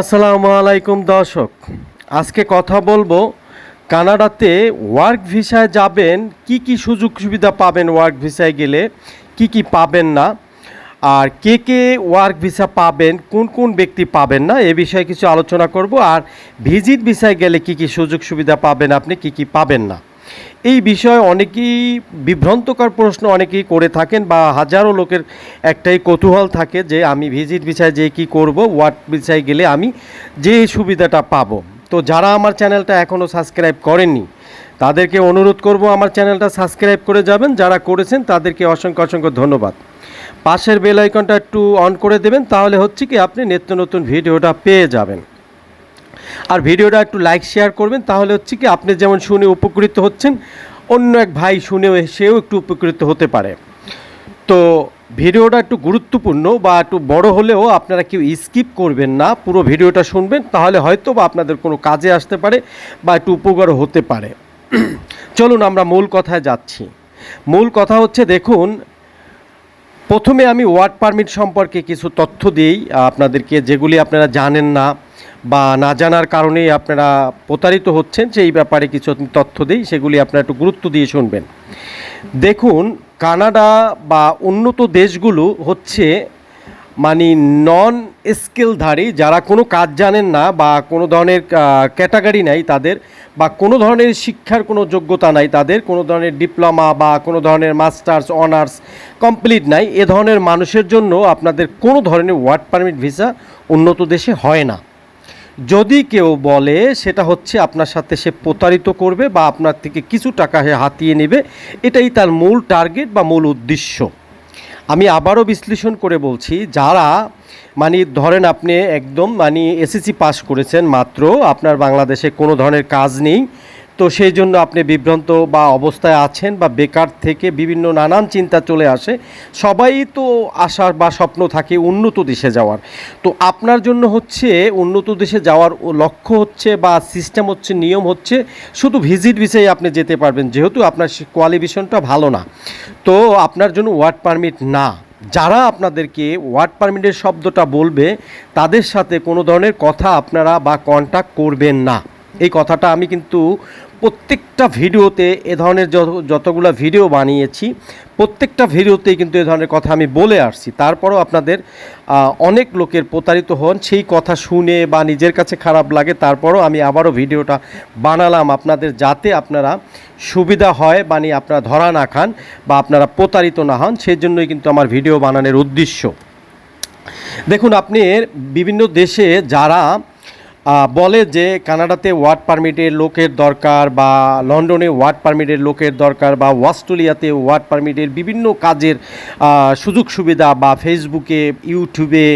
আসসালামু আলাইকুম দর্শক। আজকে কথা বলব কানাডাতে ওয়ার্ক ভিসায় যাবেন, কি কি সুযোগ সুবিধা পাবেন ওয়ার্ক ভিসায় গেলে, কি কি পাবেন না, আর কে কে ওয়ার্ক ভিসা পাবেন, কোন কোন ব্যক্তি পাবেন না, এ বিষয়ে কিছু আলোচনা করব, আর ভিজিট ভিসায় গেলে কি কি সুযোগ সুবিধা পাবেন, আপনি কি কি পাবেন না। এই বিষয়ে অনেকেই বিভ্রান্তকর প্রশ্ন অনেকেই করে থাকেন বা হাজারো লোকের একটাই কৌতূহল থাকে যে আমি ভিজিট ভিসায় যে কি করব ওয়ার্ড ভিসায় গেলে আমি যে সুবিধাটা পাবো। তো যারা আমার চ্যানেলটা এখনও সাবস্ক্রাইব করেননি, তাদেরকে অনুরোধ করব আমার চ্যানেলটা সাবস্ক্রাইব করে যাবেন। যারা করেছেন, তাদেরকে অসংখ্য অসংখ্য ধন্যবাদ। পাশের বেল আইকনটা একটু অন করে দেবেন, তাহলে হচ্ছে কি আপনি নিত্য নতুন ভিডিওটা পেয়ে যাবেন। আর ভিডিওটা একটু লাইক শেয়ার করবেন, তাহলে হচ্ছে কি আপনি যেমন শুনে উপকৃত হচ্ছেন, অন্য এক ভাই শুনেও সেও একটু উপকৃত হতে পারে। তো ভিডিওটা একটু গুরুত্বপূর্ণ বা একটু বড় হলেও আপনারা কেউ স্কিপ করবেন না, পুরো ভিডিওটা শুনবেন, তাহলে হয়তো বা আপনাদের কোনো কাজে আসতে পারে বা একটু উপকার হতে পারে। চলুন আমরা মূল কথায় যাচ্ছি। মূল কথা হচ্ছে, দেখুন প্রথমে আমি ওয়ার্ড পারমিট সম্পর্কে কিছু তথ্য দিই, আপনাদেরকে, যেগুলি আপনারা জানেন না বা না জানার কারণেই আপনারা প্রতারিত হচ্ছেন, সেই ব্যাপারে কিছু তথ্য দিই, সেগুলি আপনারা একটু গুরুত্ব দিয়ে শুনবেন। দেখুন, কানাডা বা উন্নত দেশগুলো হচ্ছে মানে নন স্কিলধারী যারা কোনো কাজ জানেন না বা কোনো ধরনের ক্যাটাগরি নাই তাদের বা কোনো ধরনের শিক্ষার কোনো যোগ্যতা নাই তাদের, কোনো ধরনের ডিপ্লোমা বা কোনো ধরনের মাস্টার্স অনার্স কমপ্লিট নাই, এ ধরনের মানুষের জন্য আপনাদের কোনো ধরনের ওয়ার্ক পারমিট ভিসা উন্নত দেশে হয় না। যদি কেউ বলে সেটা হচ্ছে আপনার সাথে সে প্রতারিত করবে বা আপনার থেকে কিছু টাকা হাতিয়ে নেবে, এটাই তার মূল টার্গেট বা মূল উদ্দেশ্য। আমি আবারও বিশ্লেষণ করে বলছি, যারা মানে ধরেন আপনি একদম মানে এসএসসি পাস করেছেন মাত্র, আপনার বাংলাদেশে কোনো ধরনের কাজ নেই তো সেই জন্য আপনি বিভ্রান্ত বা অবস্থায় আছেন বা বেকার থেকে বিভিন্ন নানান চিন্তা চলে আসে। সবাই তো আশার বা স্বপ্ন থাকে উন্নত দেশে যাওয়ার। তো আপনার জন্য হচ্ছে উন্নত দেশে যাওয়ার লক্ষ্য হচ্ছে বা সিস্টেম হচ্ছে, নিয়ম হচ্ছে শুধু ভিজিট বিষয়ে আপনি যেতে পারবেন। যেহেতু আপনার কোয়ালিফিকেশনটা ভালো না। তো আপনার জন্য ওয়ার্ক পারমিট না। যারা আপনাদেরকে ওয়ার্ড পারমিটের শব্দটা বলবে, তাদের সাথে কোনো ধরনের কথা আপনারা বা কন্ট্যাক্ট করবেন না। এই কথাটা আমি কিন্তু প্রত্যেকটা ভিডিওতে এ ধরনের যত যতগুলো ভিডিও বানিয়েছি, প্রত্যেকটা ভিডিওতেই কিন্তু এ ধরনের কথা আমি বলে আসছি। তারপরও আপনাদের অনেক লোকের প্রতারিত হন, সেই কথা শুনে বা নিজের কাছে খারাপ লাগে, তারপরও আমি আবারও ভিডিওটা বানালাম আপনাদের যাতে আপনারা সুবিধা হয় মানে আপনারা ধরা না খান বা আপনারা প্রতারিত না হন সেই জন্যই কিন্তু আমার ভিডিও বানানোর উদ্দেশ্য। দেখুন, আপনি বিভিন্ন দেশে যারা বলে যে কানাডাতে ওয়ার্ড পারমিটের লোকের দরকার বা লন্ডনে ওয়ার্ড পারমিটের লোকের দরকার বা অস্ট্রেলিয়াতে ওয়ার্ড পারমিটের বিভিন্ন কাজের সুযোগ সুবিধা বা ফেসবুকে, ইউটিউবে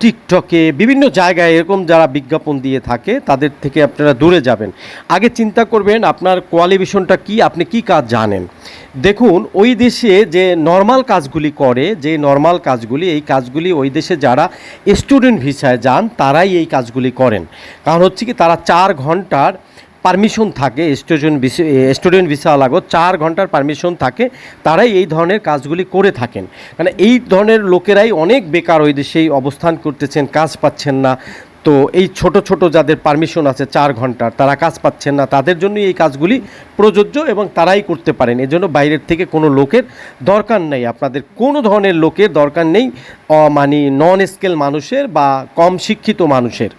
টিকটকে বিভিন্ন জায়গায় এরকম যারা বিজ্ঞাপন দিয়ে থাকে তাদের থেকে আপনারা দূরে যাবেন। আগে চিন্তা করবেন আপনার কোয়ালিফিকেশনটা কি, আপনি কি কাজ জানেন? দেখুন, ওই দেশে যে নর্মাল কাজগুলি করে, যে নর্মাল কাজগুলি, এই কাজগুলি ওই দেশে যারা স্টুডেন্ট ভিসায় যান, তারাই এই কাজগুলি করেন। কারণ হচ্ছে কি, তারা চার ঘণ্টার পারমিশন থাকে স্টুডেন্ট স্টুডেন্ট ভিসা লাগো চার ঘণ্টার পারমিশন থাকে, তারাই এই ধরনের কাজগুলি করে থাকেন। মানে এই ধরনের লোকেরাই অনেক বেকার ওই দেশেই অবস্থান করতেছেন, কাজ পাচ্ছেন না। তো এই ছোট ছোট যাদের পারমিশন আছে চার ঘণ্টার, তারা কাজ পাচ্ছেন না, তাদের জন্যই এই কাজগুলি প্রযোজ্য এবং তারাই করতে পারেন। এজন্য বাইরের থেকে কোনো লোকের দরকার নেই। আপনাদের কোনো ধরনের লোকের দরকার নেই মানে নন স্কেল মানুষের বা কম শিক্ষিত মানুষের।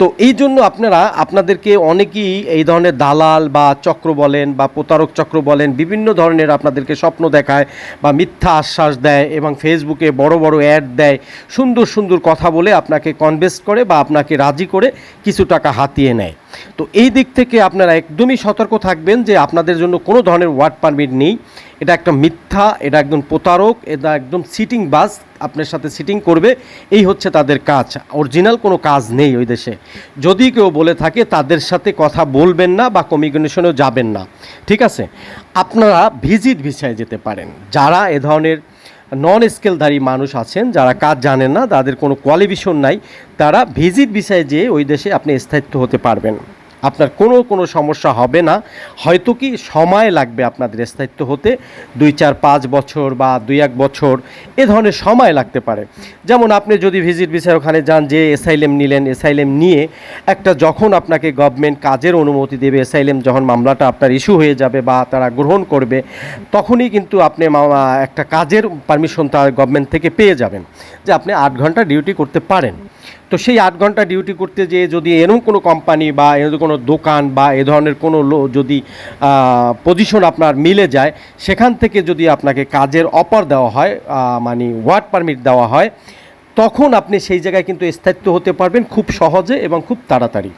তো এই জন্য আপনারা, আপনাদেরকে অনেকেই এই ধরনের দালাল বা চক্র বলেন বা প্রতারক চক্র বলেন, বিভিন্ন ধরনের আপনাদেরকে স্বপ্ন দেখায় বা মিথ্যা আশ্বাস দেয় এবং ফেসবুকে বড় বড় অ্যাড দেয়, সুন্দর সুন্দর কথা বলে আপনাকে কনভেস্ট করে বা আপনাকে রাজি করে কিছু টাকা হাতিয়ে নেয়। তো এই দিক থেকে আপনারা একদমই সতর্ক থাকবেন যে আপনাদের জন্য কোনো ধরনের ওয়ার্ড পারমিট নেই। এটা একটা মিথ্যা, এটা একদম প্রতারক, এটা একদম সিটিং বাস আপনার সাথে সিটিং করবে। এই হচ্ছে তাদের কাজ। অরিজিনাল কোনো কাজ নেই ওই দেশে। যদি কেউ বলে থাকে, তাদের সাথে কথা বলবেন না বা কমিউনিকেশনেও যাবেন না। ঠিক আছে? আপনারা ভিজিট ভিসায় যেতে পারেন। যারা এ ধরনের নন স্কেলধারী মানুষ আছেন, যারা কাজ জানেন না, তাদের কোনো কোয়ালিফিকেশন নাই, তারা ভিজিট ভিসায় যেয়ে ওই দেশে আপনি স্থায়িত্ব হতে পারবেন। আপনার কোনো কোনো সমস্যা হবে না। হয়তো কি সময় লাগবে আপনাদের স্থায়িত্ব হতে? দুই, চার, পাঁচ বছর বা দুই, এক বছর, এ ধরনের সময় লাগতে পারে। যেমন আপনি যদি ভিজিট ভিসার ওখানে যান, যে এসাইলেম নিলেন, এসাইলেম নিয়ে একটা যখন আপনাকে গভর্নমেন্ট কাজের অনুমতি দেবে, এসাইলেম যখন মামলাটা আপনার ইস্যু হয়ে যাবে বা তারা গ্রহণ করবে, তখনই কিন্তু আপনি একটা কাজের পারমিশন তার গভর্নমেন্ট থেকে পেয়ে যাবেন। যে আপনি আট ঘণ্টা ডিউটি করতে পারেন। তো সেই আট ঘণ্টা ডিউটি করতে যেয়ে যদি এরকম কোনো কোম্পানি বা এরকম কোনো দোকান বা এ ধরনের কোনো লো যদি পজিশন আপনার মিলে যায়, সেখান থেকে যদি আপনাকে কাজের অপার দেওয়া হয় মানে ওয়ার্ক পারমিট দেওয়া হয়, তখন আপনি সেই জায়গায় কিন্তু স্থায়িত্ব হতে পারবেন খুব সহজে এবং খুব তাড়াতাড়ি।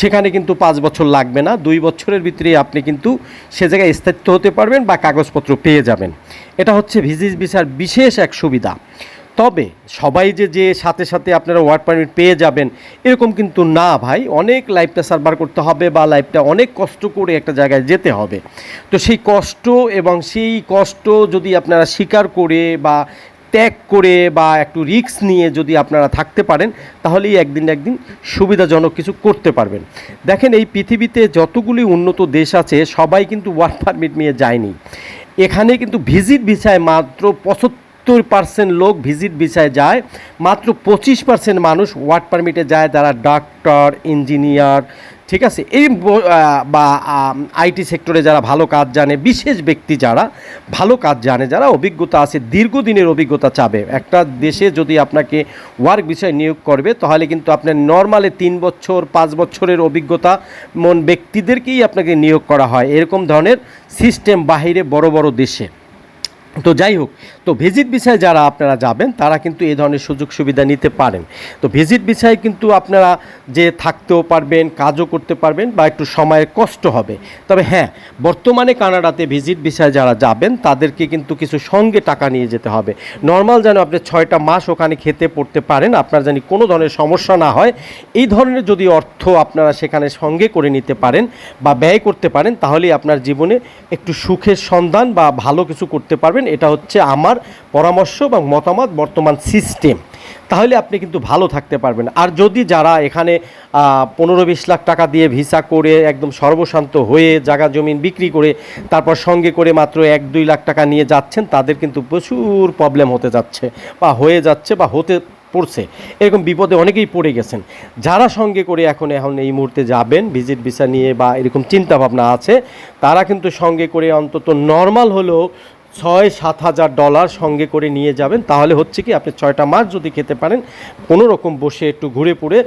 সেখানে কিন্তু পাঁচ বছর লাগবে না, দুই বছরের ভিতরে আপনি কিন্তু সে জায়গায় স্থায়িত্ব হতে পারবেন বা কাগজপত্র পেয়ে যাবেন। এটা হচ্ছে ভিজিট ভিসার বিশেষ এক সুবিধা। তবে সবাই যে যে সাথে সাথে আপনারা ওয়ার্ক পারমিট পেয়ে যাবেন, এরকম কিন্তু না ভাই। অনেক লাইফটা সার্ভার করতে হবে বা লাইফটা অনেক কষ্ট করে একটা জায়গায় যেতে হবে। তো সেই কষ্ট এবং সেই কষ্ট যদি আপনারা স্বীকার করে বা ত্যাগ করে বা একটু রিস্ক নিয়ে যদি আপনারা থাকতে পারেন, তাহলেই একদিন একদিন সুবিধাজনক কিছু করতে পারবেন। দেখেন এই পৃথিবীতে যতগুলি উন্নত দেশ আছে, সবাই কিন্তু ওয়ার্ক পারমিট নিয়ে যায়নি। এখানে কিন্তু ভিজিট ভিসায় মাত্র পঁচাত্তর পার্সেন্ট লোক ভিজিট ভিসায় যায়, মাত্র পঁচিশ পার্সেন্ট মানুষ ওয়ার্ক পারমিটে যায় যারা ডাক্তার, ইঞ্জিনিয়ার, ঠিক আছে? এই বা আইটি সেক্টরে যারা ভালো কাজ জানে, বিশেষ ব্যক্তি যারা ভালো কাজ জানে, যারা অভিজ্ঞতা আছে, দীর্ঘদিনের অভিজ্ঞতা চাবে। একটা দেশে যদি আপনাকে ওয়ার্ক বিষয় নিয়োগ করবে, তাহলে কিন্তু আপনার নর্মালে তিন বছর, পাঁচ বছরের অভিজ্ঞতা মন ব্যক্তিদেরকেই আপনাকে নিয়োগ করা হয়। এরকম ধরনের সিস্টেম বাহিরে বড় বড় দেশে। তো যাই হোক, তো ভিজিট বিষয়ে যারা আপনারা যাবেন, তারা কিন্তু এই ধরনের সুযোগ সুবিধা নিতে পারেন। তো ভিজিট বিষয়ে কিন্তু আপনারা যে থাকতেও পারবেন, কাজও করতে পারবেন বা একটু সময়ের কষ্ট হবে। তবে হ্যাঁ বর্তমানে কানাডাতে ভিজিট বিষয়ে যারা যাবেন, তাদেরকে কিন্তু কিছু সঙ্গে টাকা নিয়ে যেতে হবে। নর্মাল যেন আপনি ছয়টা মাস ওখানে খেতে পড়তে পারেন, আপনার জানি কোনো ধরনের সমস্যা না হয়। এই ধরনের যদি অর্থ আপনারা সেখানে সঙ্গে করে নিতে পারেন বা ব্যয় করতে পারেন, তাহলেই আপনার জীবনে একটু সুখের সন্ধান বা ভালো কিছু করতে পারবেন। এটা হচ্ছে আমার পরামর্শ এবং মতামত, বর্তমান সিস্টেম। তাহলে আপনি কিন্তু ভালো থাকতে পারবেন। আর যদি যারা এখানে পনেরো বিশ লাখ টাকা দিয়ে ভিসা করে একদম সর্বশান্ত হয়ে জায়গা জমিন বিক্রি করে, তারপর সঙ্গে করে মাত্র এক দুই লাখ টাকা নিয়ে যাচ্ছেন, তাদের কিন্তু প্রচুর প্রবলেম হতে যাচ্ছে বা হয়ে যাচ্ছে বা হতে পড়ছে। এরকম বিপদে অনেকেই পড়ে গেছেন। যারা সঙ্গে করে এখন এখন এই মুহূর্তে যাবেন ভিজিট ভিসা নিয়ে বা এরকম চিন্তা ভাবনা আছে, তারা কিন্তু সঙ্গে করে অন্তত নর্মাল হলেও ছয় সাত হাজার ডলার সঙ্গে করে নিয়ে যাবেন। তাহলে হচ্ছে কি আপনি ছয়টা মাস যদি খেতে পারেন, কোনো রকম বসে একটু ঘুরে পড়ে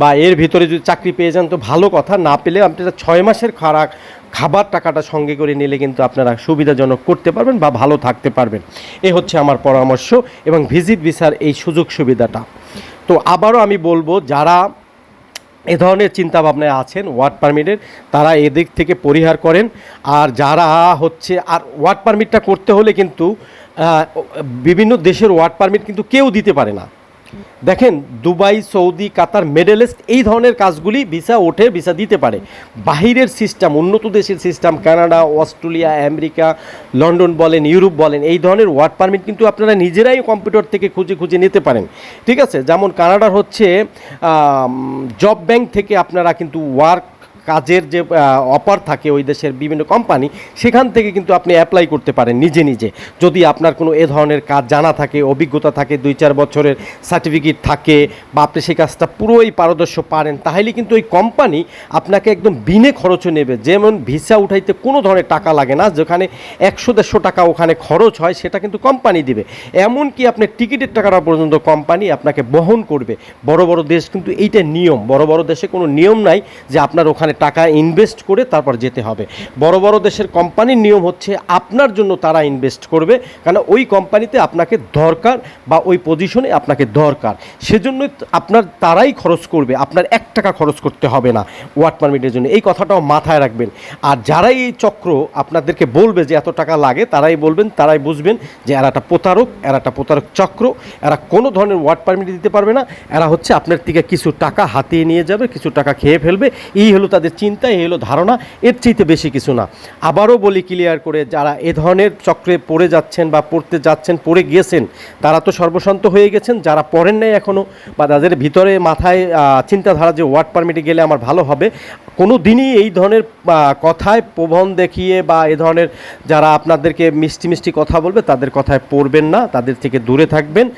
বা এর ভিতরে যদি চাকরি পেয়ে যান, তো ভালো কথা। না পেলে আপনারা ছয় মাসের খারাপ খাবার টাকাটা সঙ্গে করে নিলে কিন্তু আপনারা সুবিধাজনক করতে পারবেন বা ভালো থাকতে পারবেন। এ হচ্ছে আমার পরামর্শ এবং ভিজিট ভিসার এই সুযোগ সুবিধাটা। তো আবারও আমি বলব, যারা এ ধরনের চিন্তাভাবনায় আছেন ওয়ার্ড পারমিটের। তারা এদিক থেকে পরিহার করেন। আর যারা হচ্ছে, আর ওয়ার্ড পারমিটটা করতে হলে কিন্তু বিভিন্ন দেশের ওয়ার্ড পারমিট কিন্তু কেউ দিতে পারে না। দেখেন, দুবাই, সৌদি, কাতার মেডেলিস্ট এই ধরনের কাজগুলি ভিসা ওঠে, ভিসা দিতে পারে। বাহিরের সিস্টেম, উন্নত দেশের system, Canada, Australia, America, London বলেন, ইউরোপ বলেন, এই ধরনের ওয়ার্ক পারমিট কিন্তু আপনারা নিজেরাই কম্পিউটার থেকে খুঁজে খুঁজে নিতে পারেন। ঠিক আছে? যেমন কানাডার হচ্ছে জব ব্যাংক থেকে আপনারা কিন্তু ওয়ার্ক কাজের যে অফার থাকে ওই দেশের বিভিন্ন কোম্পানি, সেখান থেকে কিন্তু আপনি অ্যাপ্লাই করতে পারেন নিজে নিজে। যদি আপনার কোনো এ ধরনের কাজ জানা থাকে, অভিজ্ঞতা থাকে, দুই চার বছরের সার্টিফিকেট থাকে, বা আপনি সেই কাজটা পুরোই পারদর্শ পারেন, তাহলে কিন্তু ওই কোম্পানি আপনাকে একদম বিনে খরচে নেবে। যেমন ভিসা উঠাইতে কোনো ধরনের টাকা লাগে না, যেখানে একশো দেড়শো টাকা ওখানে খরচ হয়, সেটা কিন্তু কোম্পানি দিবে। এমনকি আপনার টিকিটের টাকাটা পর্যন্ত কোম্পানি আপনাকে বহন করবে। বড় বড় দেশ কিন্তু এইটা নিয়ম। বড় বড় দেশে কোনো নিয়ম নাই যে আপনার ওখানে টাকা ইনভেস্ট করে তারপর যেতে হবে। বড় বড় দেশের কোম্পানির নিয়ম হচ্ছে আপনার জন্য তারা ইনভেস্ট করবে কারণ ওই কোম্পানিতে আপনাকে দরকার বা ওই পজিশনে আপনাকে দরকার। সেজন্য আপনার তারাই খরচ করবে, আপনার এক টাকা খরচ করতে হবে না ওয়ার্ক পারমিটের জন্য। এই কথাটাও মাথায় রাখবেন। আর যারাই এই চক্র আপনাদেরকে বলবে যে এত টাকা লাগে, তারাই বলবেন, তারাই বুঝবেন যে এরা একটা প্রতারক, এরা একটা প্রতারক চক্র, এরা কোনো ধরনের ওয়ার্ক পারমিট দিতে পারবে না, এরা হচ্ছে আপনার থেকে কিছু টাকা হাতিয়ে নিয়ে যাবে, কিছু টাকা খেয়ে ফেলবে। এই হলো তাদের আপনাদের চিন্তা এই হলো ধারণা, এর চাইতে বেশি কিছু না। আবারও বলি ক্লিয়ার করে, যারা এ ধরনের চক্রে পড়ে যাচ্ছেন বা পড়তে যাচ্ছেন, পড়ে গিয়েছেন, তারা তো সর্বশান্ত হয়ে গেছেন, যারা পড়েন নাই এখনও বা তাদের ভিতরে মাথায় চিন্তাধারা যে ওয়ার্ড পারমিটে গেলে আমার ভালো হবে, কোনো দিনই এই ধরনের কথায় প্রবণ দেখিয়ে বা এ ধরনের যারা আপনাদেরকে মিষ্টি মিষ্টি কথা বলবে, তাদের কথায় পড়বেন না, তাদের থেকে দূরে থাকবেন।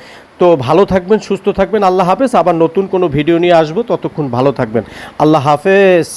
তো ভালো থাকবেন, সুস্থ থাকবেন, আল্লাহ হাফেজ। আবার নতুন কোনো ভিডিও নিয়ে আসব, ততক্ষণ ভালো থাকবেন। আল্লাহ হাফেজ।